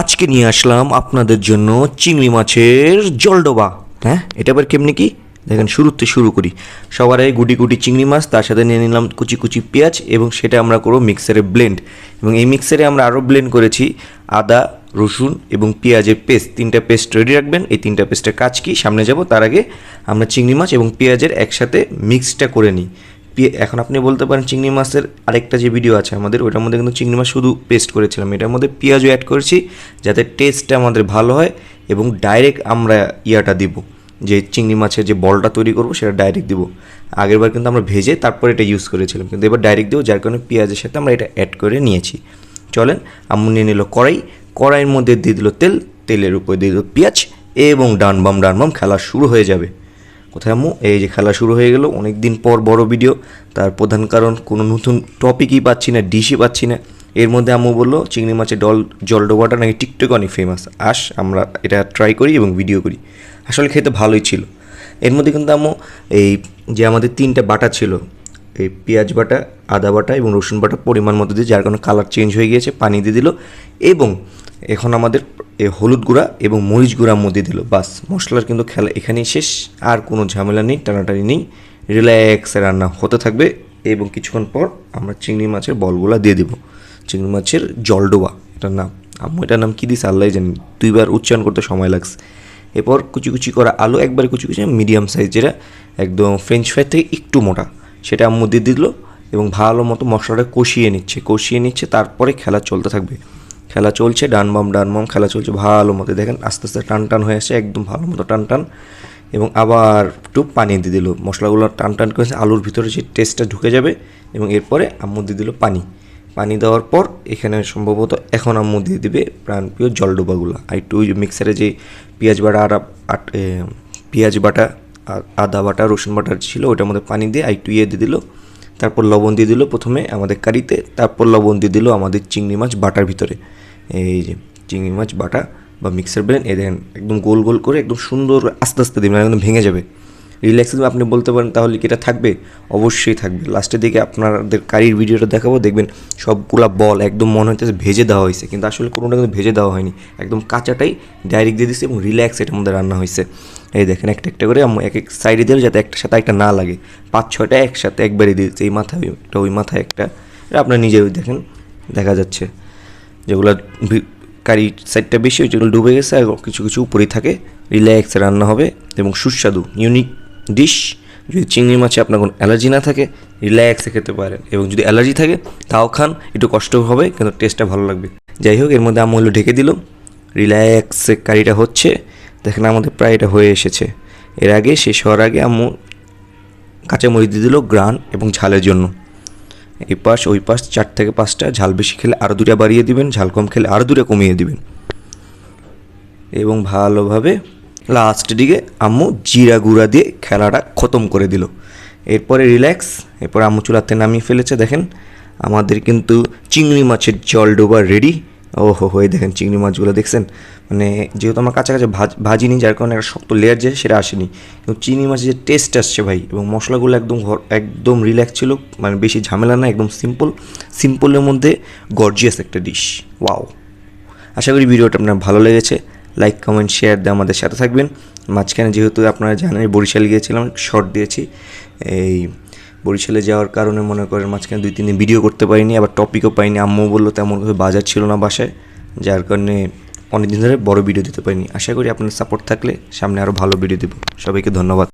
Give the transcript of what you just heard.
আজকে নিয়ে আসলাম আপনাদের জন্য চিংড়ি মাছের জলডোবা। হ্যাঁ এটা আবার কেমনি কি? দেখেন, শুরুতে শুরু করি। সবার আগে গুটি গুটি চিংড়ি মাছ, তার সাথে নিয়ে নিলাম কুচি কুচি পেঁয়াজ এবং সেটা আমরা করব মিক্সারে ব্লেন্ড এবং এই মিক্সারে আমরা আরও ব্লেন্ড করেছি আদা, রসুন এবং পেঁয়াজের পেস্ট তিনটা পেস্ট রেডি রাখবেন। এই তিনটা পেস্টের কাজ কি? সামনে যাব। তার আগে আমরা চিংড়ি মাছ এবং পেঁয়াজের একসাথে মিক্সটা করে নিই। এখন আপনি বলতে পারেন চিংড়ি মাছের আরেকটা যে ভিডিও আছে আমাদের ওটার মধ্যে কিন্তু চিংড়ি মাছ শুধু পেস্ট করেছিলাম। এটার মধ্যে পেঁয়াজও অ্যাড করেছি যাতে টেস্টটা আমাদের ভালো হয় এবং ডাইরেক্ট আমরা ইয়াটা দিব। যে চিংড়ি মাছের যে বলটা তৈরি করব, সেটা ডাইরেক্ট দিব। আগেরবার কিন্তু আমরা ভেজে তারপর এটা ইউজ করেছিলাম। কিন্তু এবার ডাইরেক্ট দেবো, যার কারণে পেঁয়াজের সাথে আমরা এটা অ্যাড করে নিয়েছি। চলেন, আম্মু নিয়ে নিল কড়াই। কড়াইয়ের মধ্যে দিয়ে দিল তেল। তেলের উপর দিয়ে দিল পেঁয়াজ এবং ডান বাম ডান বাম খেলা শুরু হয়ে যাবে। কোথায় আম্মু? এই যে খেলা শুরু হয়ে গেল অনেক দিন পর বড় ভিডিও তার প্রধান কারণ, কোনো নতুন টপিকই পাচ্ছি না ডিশই পাচ্ছি না। এর মধ্যে আম্মু বলল, চিংড়ি মাছের ডল, জলডোবাটা নাকি টিকটক অনেক ফেমাস আস, আমরা এটা ট্রাই করি এবং ভিডিও করি। আসলে খেতে ভালোই ছিল। এর মধ্যে কিন্তু আম্মু, এই যে আমাদের তিনটা বাটা ছিল, এই পেঁয়াজ বাটা, আদা বাটা এবং রসুন বাটা পরিমাণ মতো দিয়ে, যার কারণে কালার চেঞ্জ হয়ে গিয়েছে, পানি দিয়ে দিল এবং এখন আমাদের হলুদ গুঁড়া এবং মরিচ গুঁড়ার মধ্যে দিল। বাস, মশলার কিন্তু খেলা এখানেই শেষ। আর কোনো ঝামেলা নেই, টানাটানি নেই। রিল্যাক্সে রান্না হতে থাকবে এবং কিছুক্ষণ পর আমরা চিংড়ি মাছের বলগুলা দিয়ে দেবো। চিংড়ি মাছের জলডোবা, এটার নাম। আম্মু, এটার নাম কী দিস আল্লাহ জানি। দুইবার উচ্চারণ করতে সময় লাগছে। এরপর কুচি কুচি করা আলু, একবার কুচি কুচি মিডিয়াম সাইজ যেটা একদম ফ্রেঞ্চ ফ্রাই থেকে একটু মোটা। সেটা আম্মু দিয়ে দিল এবং ভালো মতো মশলাটা কষিয়ে নিচ্ছে। কষিয়ে নিচ্ছে, তারপরে খেলা চলতে থাকবে। খেলা চলছে, ডান বাম ডান বাম খেলা চলছে, ভালো মতো। দেখেন আস্তে আস্তে টান টান হয়ে আসছে, একদম ভালো মতো টান টান। এবং আবার একটু পানি দিয়ে দিল। মশলাগুলো টান টান করেছে আলুর ভিতরে সেই টেস্টটা ঢুকে যাবে, এবং এরপরে আম্মু দিয়ে দিল পানি। পানি দেওয়ার পর এখানে সম্ভবত এখন আম্মু দিয়ে দিবে প্রাণপ্রিয় জলডোবাগুলো। আর একটু মিক্সারে যে পেঁয়াজ বাটা আর পেঁয়াজ বাটা আদা বাটা, রসুন বাটা ছিল ওটার মধ্যে পানি দিয়ে আর একটু ইয়ে দিয়ে দিল। তারপর লবণ দিয়ে দিল প্রথমে আমাদের কারিতে, তারপর লবণ দিয়ে দিল আমাদের চিংড়ি মাছ বাটার ভিতরে। এই যে চিংড়ি মাছ, বাটা বা মিক্সার ব্লেন এ দেখেন, একদম গোল গোল করে, একদম সুন্দর আস্তে আস্তে দেবেন, একদম ভেঙে যাবে। রিল্যাক্স আপনি বলতে পারেন তাহলে কি এটা থাকবে? অবশ্যই থাকবে। লাস্টের দিকে আপনাদের কারির ভিডিওটা দেখাবো, দেখবেন সবগুলা বল একদম মনে হইতেছে ভেজে দেওয়া হয়েছে, কিন্তু আসলে কোনোটা কিন্তু ভেজে দেওয়া হয়নি। একদম কাঁচাটাই ডাইরেক্ট দিয়ে দিচ্ছে এবং রিল্যাক্স এটার মধ্যে রান্না হয়েছে। এই দেখেন, একটা একটা করে এক এক সাইডে দিলে যাতে একটা সাথে একটা না লাগে। পাঁচ ছয়টা একসাথে একবারে দিয়েছে, এই মাথায়, একটা ওই মাথায় একটা। এটা আপনার নিজে দেখেন, দেখা যাচ্ছে। যেগুলো কারি সাইডটা বেশি ওই যেগুলো ডুবে গেছে আর কিছু কিছু উপরেই থাকে রিল্যাক্সে রান্না হবে এবং সুস্বাদু ইউনিক ডিশ যদি চিংড়ি মাছে আপনার কোনো অ্যালার্জি না থাকে রিল্যাক্সে খেতে পারেন এবং যদি অ্যালার্জি থাকে, তাও খান, একটু কষ্ট হবে কিন্তু টেস্টটা ভালো লাগবে। যাই হোক, এর মধ্যে আমুল ঢেকে দিল রিল্যাক্সে কারিটা হচ্ছে, দেখেন আমাদের প্রায় এটা হয়ে এসেছে। এর আগে শেষ হওয়ার আগে আম্মু কাঁচামরিচ দিয়ে দিল গ্রান এবং ঝালের জন্য। এই পাশ ওই পাশ, চার থেকে পাঁচটা। ঝাল বেশি খেলে আরও দুটা বাড়িয়ে দিবেন, ঝাল কম খেলে আরও দুটা কমিয়ে দিবেন। এবং ভালোভাবে লাস্ট দিকে আম্মু জিরা গুঁড়া দিয়ে খেলাটা খতম করে দিল। এরপরে রিল্যাক্স এরপর আম্মু চুলাতে নামিয়ে ফেলেছে, দেখেন। আমাদের কিন্তু চিংড়ি মাছের জল ডোবা রেডি ও হো হয়ে দেখেন চিংড়ি মাছগুলো দেখছেন? মানে যেহেতু আমার কাছাকাছি ভাজ ভাজিনি যার কারণে একটা শক্ত লেয়ার যে, সেটা আসেনি। কিন্তু চিংড়ি মাছের যে টেস্ট আসছে ভাই, এবং মশলাগুলো একদম একদম রিল্যাক্স ছিল মানে বেশি ঝামেলা না, একদম সিম্পল সিম্পলের মধ্যে গর্জিয়াস একটা ডিশ ওয়াও আশা করি ভিডিওটা আপনার ভালো লেগেছে। লাইক কমেন্ট শেয়ার দিয়ে আমাদের সাথে থাকবেন। মাঝখানে যেহেতু আপনারা জানেন বরিশাল গিয়েছিলাম শর্ট দিয়েছি। এই বরিশালে যাওয়ার কারণে মনে করেন মাঝখানে দুই, তিন দিন ভিডিও করতে পারিনি, আবার টপিকও পাইনি। আম্মু বলল তেমন কিছু বাজার ছিল না বাসায়, যার কারণে অনেক দিন ধরে বড় ভিডিও দিতে পারিনি। আশা করি আপনার সাপোর্ট থাকলে সামনে আরও ভালো ভিডিও দেবো। সবাইকে ধন্যবাদ।